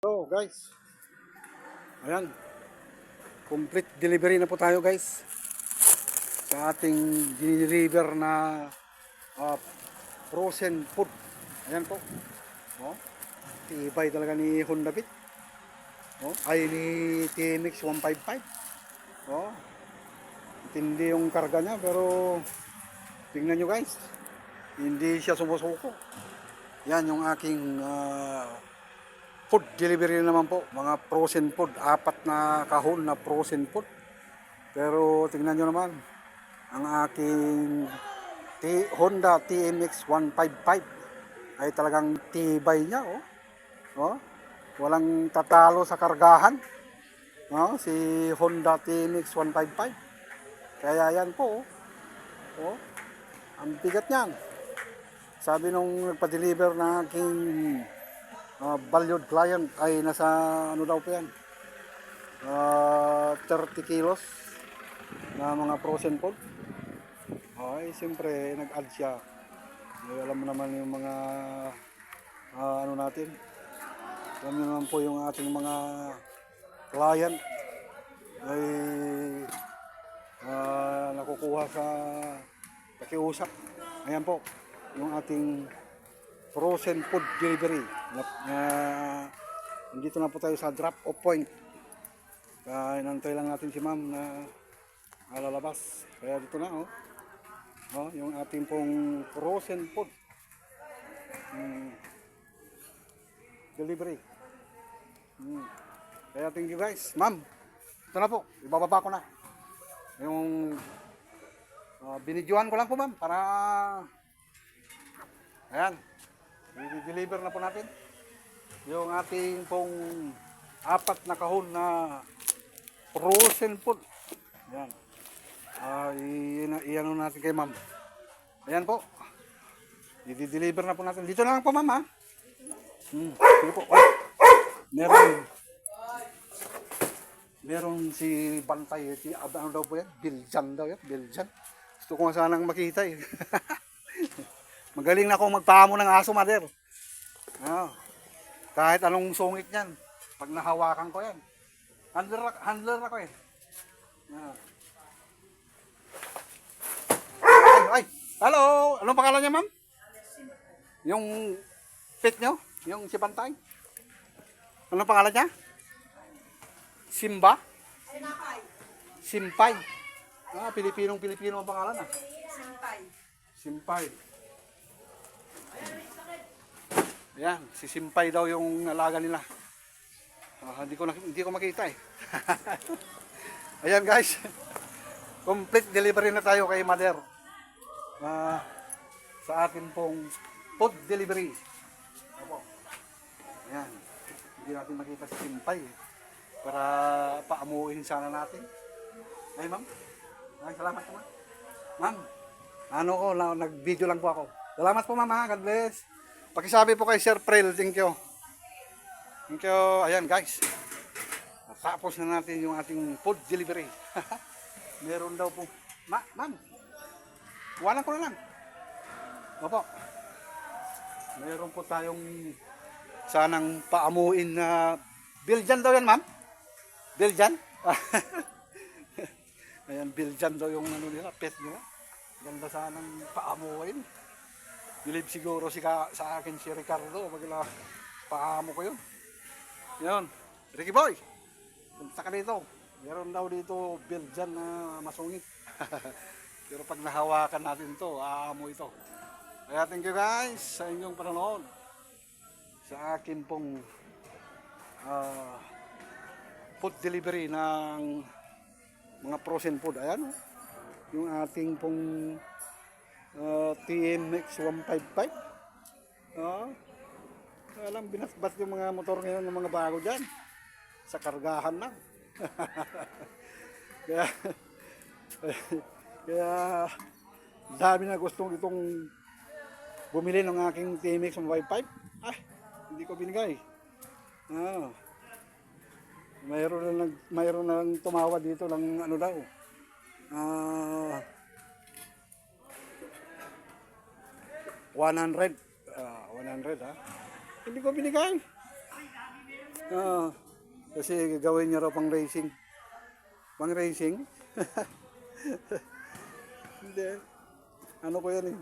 So guys, ayan, complete delivery na po tayo guys sa ating deliver na ah, frozen food. Ayan po. Oh, tibay talaga ni Honda Beat. Oh, ay ni TMX 155. Oh, tindi yung karga niya pero tingnan nyo guys, hindi siya sumusuko. Yan yung aking ah, food delivery naman po, mga frozen food, apat na kahon na frozen food. Pero tingnan nyo naman, ang aking T Honda TMX 155 ay talagang tibay niya, oh. oh. Walang tatalo sa kargahan. Oh, si Honda TMX 155. Kaya yan po, oh. oh. Ang bigat niyan. Sabi nung nagpa-deliver na aking uh, valued client ay nasa ano daw po yan? Ah, 30 kilos na mga frozen food. Ay siyempre nag-add siya. Eh, alam mo naman yung mga ah, ano natin. Alam mo naman po yung ating mga client. Ay ah, nakukuha sa pakiusap. Ayan po yung ating frozen food delivery. Na, na, nandito na po tayo sa drop off point. Kaya inantay lang natin si ma'am na alalabas. Kaya dito na oh. Oh, yung ating pong frozen food. Mm. Delivery. Mm. Kaya thank you guys. Ma'am, ito na po. Ibababa ko na. Yung uh, binidyohan ko lang po ma'am para Ayan. I-deliver na po natin. Yung ating pong apat na kahon na frozen food. Ayan. Ah, i- i-ano natin kay ma'am. Ayan po. I-deliver na po natin. Dito na lang po ma'am ha. Hmm. Sige po. Ay. Meron. Meron si Bantay. Si, ano daw po yan? Biljan daw yan. Biljan. Gusto ko nga sanang makita eh. Magaling na akong magpamo ng aso, mother. Ah, kahit anong sungit niyan, pag nahawakan ko yan. Handler, handler ako eh. Ah. Ay, ay, hello! Anong pangalan niya, ma'am? Yung pet nyo? Yung si Bantay? Anong pangalan niya? Simba? Simpay. Ah, Pilipinong-Pilipino ang pangalan ah. Simpay. Simpay. Ayan, si Simpay daw yung alaga nila. Ah, hindi ko na, hindi ko makita eh. Ayan guys. Complete delivery na tayo kay Mother. Ah, sa atin pong food delivery. Ayan. Hindi natin makita si Simpay eh. Para paamuin sana natin. Ay ma'am. Ay, salamat po ma'am. Ma'am, ano ko, na, nag-video lang po ako. Salamat po mama, God bless. Pakisabi po kay Sir Prel, thank you. Thank you. Ayan guys. Tapos na natin yung ating food delivery. Meron daw po. Ma, ma'am. Walang ko na lang. Opo. Meron po tayong sanang paamuin na Biljan daw yan, ma'am? Biljan? Ayan, Biljan daw yung ano nila, pet nila. Ganda sanang paamuin. Bilib siguro si ka, sa akin si Ricardo. Magla paamo ko yun. Yun. Ricky Boy. Punta ka dito. Meron daw dito Belgian na masungit. Pero pag nahawakan natin to, aamo ito. Kaya thank you guys sa inyong panonood. Sa akin pong ah, food delivery ng mga frozen food. Ayan. Yung ating pong uh, TMX 155. Ah, alam, binasbat yung mga motor ngayon ng mga bago dyan. Sa kargahan lang. kaya, kaya, dami na gustong itong bumili ng aking TMX 155. Ah, hindi ko binigay. Ah, mayroon na mayroon na lang tumawa dito ng ano daw. Ah, 100. Ah, 100 ha. Hindi ko binigay. Oo. kasi gagawin niya raw pang racing. Pang racing? Hindi. Ano ko yan eh.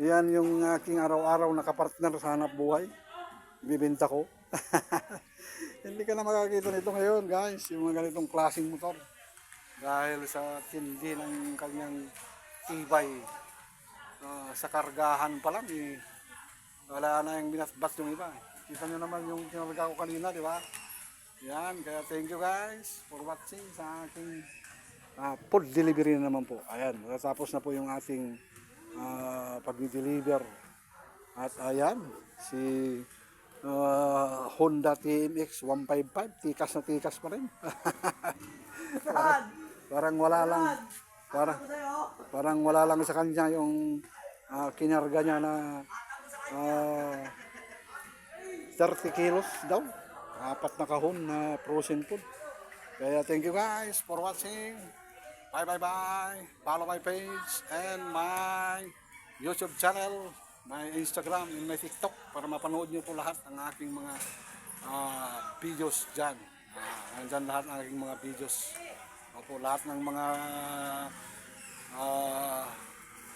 Yan yung aking araw-araw na kapartner sa hanap buhay. Bibenta ko. Hindi ka na makakita nito ngayon guys. Yung mga ganitong klaseng motor. Dahil sa tindi ng kanyang tibay. Ah, sa kargahan pa lang eh. Wala na yung binatbat yung iba. Kita nyo naman yung kinarga ko kanina, di ba? Yan, kaya thank you guys for watching sa aking ah, food delivery na naman po. Ayan, natapos na po yung ating ah, pag-deliver. At ayan, si ah, Honda TMX 155, tikas na tikas pa rin. parang, parang wala lang, parang, parang wala lang sa kanya yung ah, kinarga niya na ah, 30 kilos daw. Apat na kahon na frozen food. Kaya thank you guys for watching. Bye bye bye. Follow my page and my YouTube channel, my Instagram and my TikTok para mapanood niyo po lahat ng aking mga ah, videos dyan. Uh, andyan lahat ng aking mga videos. Opo, lahat ng mga ah,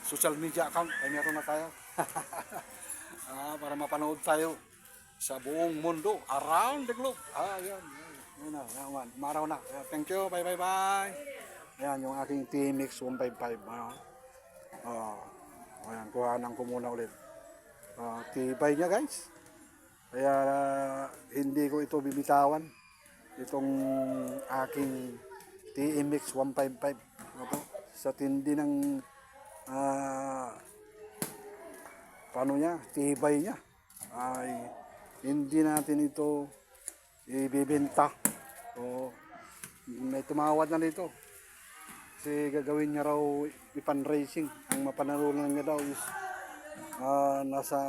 social media account ay meron na tayo. Ah, para mapanood tayo sa buong mundo, around the globe. Ah, yan. Yan na, yan. Umaraw na. Ah, Thank you. Bye, bye, bye. Ayan, yung aking TMX 155. Ano? Ah, ayan, kuhanan ko muna ulit. Ah, tibay niya, guys. Kaya ah, hindi ko ito bibitawan. Itong aking TMX 155. Sa tindi ng ah, paano niya, tibay niya, ay hindi natin ito ibibenta. So, may tumawad na dito. Kasi gagawin niya raw ipan racing. Ang mapanalunan niya daw is ah, nasa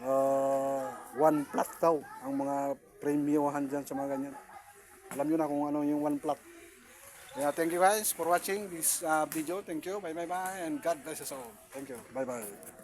ah, one plot daw ang mga premiuhan dyan sa mga ganyan. Alam niyo na kung ano yung one plot. Yeah, thank you guys for watching this uh, video. Thank you. Bye bye bye and God bless us all. Thank you. Bye bye.